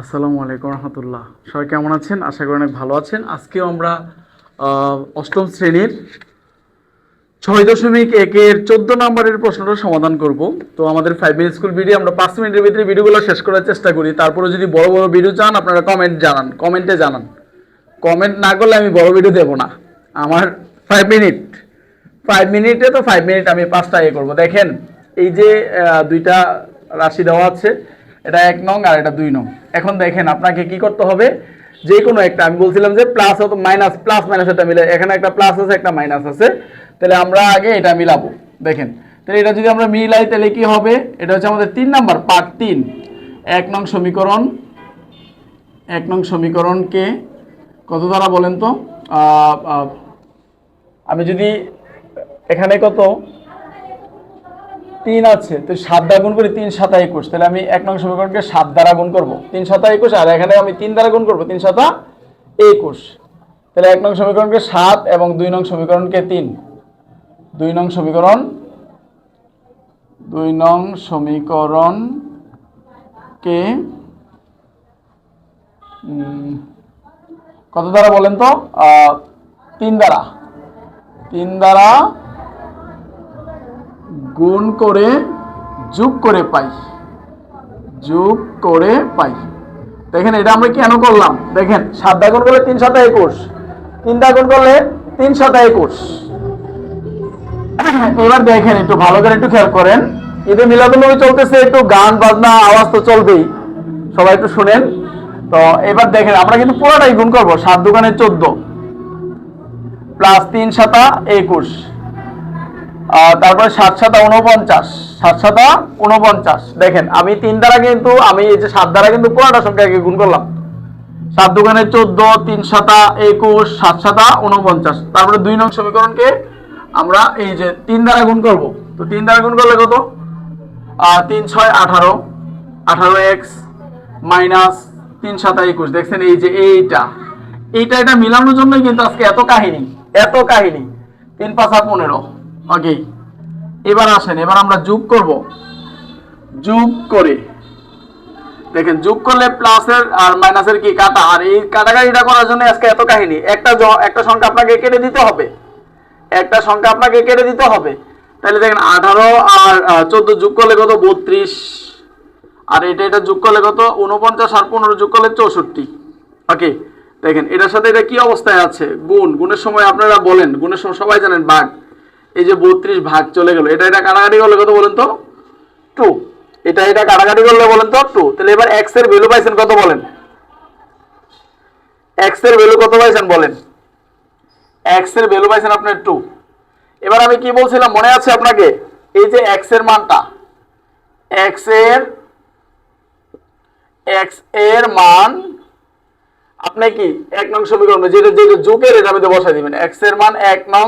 আসসালামু আলাইকুম রহমতুল্লাহ। সবাই কেমন আছেন? আশা করি অনেক ভালো আছেন। আজকেও আমরা অষ্টম শ্রেণির ছয় দশমিক একের চোদ্দ নম্বরের প্রশ্নটা সমাধান করব। তো আমাদের ফাইভ মিনিট স্কুল ভিডিও আমরা পাঁচ মিনিটের ভিতরে ভিডিওগুলো শেষ করার চেষ্টা করি। তারপরে যদি বড় বড় ভিডিও চান, আপনারা কমেন্ট জানান। কমেন্টে জানান। কমেন্ট না করলে আমি বড় ভিডিও দেবো না। আমার ফাইভ মিনিট ফাইভ মিনিটে তো ফাইভ মিনিট আমি পাঁচটা ইয়ে করব। দেখেন, এই যে দুইটা রাশি দেওয়া আছে এটা এক নং আর এটা দুই নং। এখন দেখেন আপনাকে কি করতে হবে? যে কোনো একটা, আমি বলছিলাম যে প্লাস অত মাইনাস প্লাস মাইনাস এটা মিলে এখানে একটা প্লাস আছে, একটা মাইনাস আছে। তাহলে আমরা আগে এটা মিলাবো। দেখেন, তাহলে এটা যদি আমরা মিলাই, তাহলে কি হবে? এটা হচ্ছে আমাদের তিন নাম্বার, পার্ট তিন। এক নং সমীকরণ, এক নং সমীকরণকে কত দ্বারা বলেন তো? আমি যদি এখানে কত? তিন আছে, তো সাত দ্বারা গুণ করি তিন সাতা একুশ। তাহলে আমি এক নং সমীকরণকে সাত দ্বারা গুণ করব। তিন সাতা একুশ, আর এখানে আমি তিন দ্বারা গুণ করব, তিন সাতা একুশ। তাহলে এক নং সমীকরণকে সাত এবং দুই নং সমীকরণকে তিন। দুই নং সমীকরণ, দুই নং সমীকরণকে কত দ্বারা বলেন তো? তিন দ্বারা। তিন দ্বারা গুণ করে যোগ করে পাই। যোগ করে পাই। দেখেন, এটা আমরা কেন করলাম? দেখেন, সাত গুণ করলে তিন সাতা একুশ। তিন গুণ করলে তিন সাতা একুশ। এবার দেখেন, একটু ভালো করে একটু খেয়াল করেন। ঈদে মিলাদুল্নবী চলতেছে, একটু গান, বাজনা, আওয়াজ তো চলবেই। সবাই একটু শুনেন। তো এবার দেখেন, আমরা কিন্তু পুরোটাই গুণ করব, সাত দোকানে চোদ্দ। প্লাস তিন সাতা একুশ। তারপরে সাত সাতা উনপঞ্চাশ সাত সাতা উনপঞ্চাশ দেখেন, আমি তিন দ্বারা কিন্তু, আমি এই যে সাত দ্বারা কিন্তু পুরোটা সংখ্যাকে গুণ করলাম। সাত দোকানে চোদ্দ, তিন সাতা একুশ, সাত সাতা উনপঞ্চাশ তারপরে দুই নং সমীকরণকে আমরা এই যে তিন দ্বারা গুণ করব। তো তিন দ্বারা গুণ করলে কত? তিন ছয় আঠারো আঠারো এক্স মাইনাস তিন সাতা একুশ। দেখছেন এই যে এইটা। এইটা এটা মিলানোর জন্যই কিন্তু আজকে এত কাহিনী এত কাহিনী। তিন পাঁচা পনেরো। ওকে এবার আসেন, এবার আমরা যোগ করব। যোগ করে। দেখেন, যোগ করলে প্লাসের আর মাইনাসের কি কাটা? আর এই কাটাকাটিটা করার জন্য আজকে এত কাহিনী। একটা একটা সংখ্যা আপনাকে কেটে দিতে হবে। একটা সংখ্যা আপনাকে কেটে দিতে হবে। তাহলে দেখেন, আঠারো আর চোদ্দ যোগ করলে কত? বত্রিশ। আর এটা এটা যোগ করলে কত? উনপঞ্চাশ আর পনেরো যোগ করলে চৌষট্টি। ওকে? দেখেন, এটার সাথে এটা কি অবস্থায় আছে? গুণ। গুণের সময় আপনারা বলেন। গুণের সময় সবাই জানেন ভাগ এই যে বত্রিশ ভাগ চলে গেল, এটা এটা কাটাকাটি করলে কত বলেন তো? টু এটা এটা কাটাকাটি করলে বলেন তো? টু তাহলে এবার এক্সের ভ্যালু পাইছেন কত বলেন? এক্সের ভ্যালু কত পাইছেন বলেন? এক্সের ভ্যালু পাইছেন আপনার টু এবার আমি কি বলছিলাম, মনে আছে আপনাকে? এই যে এক্সের মানটা এক্সের এক্সের মান, আপনি কি? এক নং সমীকরণ, যেটা যেটা যোগের এটা আমি বসাই দিবেন। এক্সের মান এক নং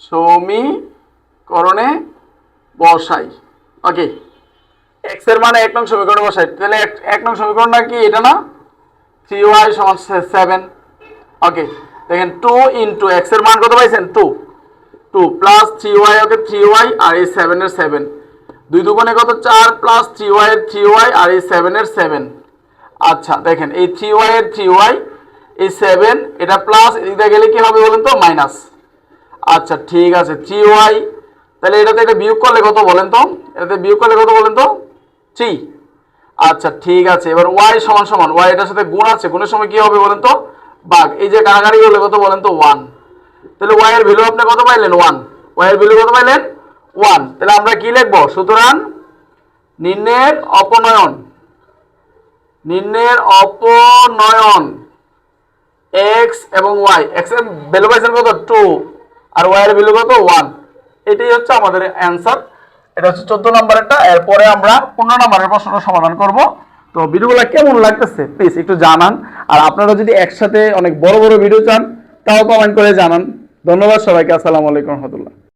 সমীকরণে বসাই। ওকে এক্সের মানে এক নং সমীকরণে বসাই। তাহলে এক- নং সমীকরণটা কি? এটা না? থ্রি ওয়াই সমান সেভেন ওকে দেখেন টু ইন্টু এক্সের মান কত পাইছেন? Two two plus three Y okay three Y আর এই সেভেনের সেভেন দুই দুগুণে কত? চার প্লাস থ্রি ওয়াই এর থ্রি ওয়াই আর এই সেভেনের সেভেন আচ্ছা দেখেন এই থ্রি ওয়াই এর থ্রি ওয়াই এই সেভেন এটা প্লাস এদিকে গেলে কি হবে বলুন তো? মাইনাস আচ্ছা ঠিক আছে থ্রি ওয়াই তাহলে এটাতে এটা বিয়োগ করলে কত বলেন তো? এটাতে বিয়োগ করলে কত বলেন তো? থ্রি আচ্ছা ঠিক আছে, এবার ওয়াই সমান সমান ওয়াই এটার সাথে গুণ আছে, গুণের সময় কি হবে বলেন তো? বাঘ, এই যে কারাগারি হলে কত বলেন তো? ওয়ান তাহলে ওয়াই এর ভ্যালু আপনি কত পাইলেন? ওয়ান ওয়াই এর ভ্যালু কত পাইলেন? ওয়ান তাহলে আমরা কি লিখব? সুতরাং নিম্নের অপনয়ন নিম্নের অপনয়ন এক্স এবং ওয়াই এক্সের ভ্যালু পাইছেন কত? টু আর ওয়াই এর ভ্যালু কত? ওয়ান এটাই হচ্ছে আমাদের অ্যান্সার এটা হচ্ছে চোদ্দ নম্বরেরটা এরপরে আমরা পনেরো নম্বরের প্রশ্নটা সমাধান করব। তো ভিডিওগুলো কেমন লাগতেছে? প্লিজ একটু জানান। আর আপনারা যদি একসাথে অনেক বড় বড় ভিডিও চান, তাও কমেন্ট করে জানান। ধন্যবাদ সবাইকে। আসসালামু আলাইকুম রহমতুল্লাহ।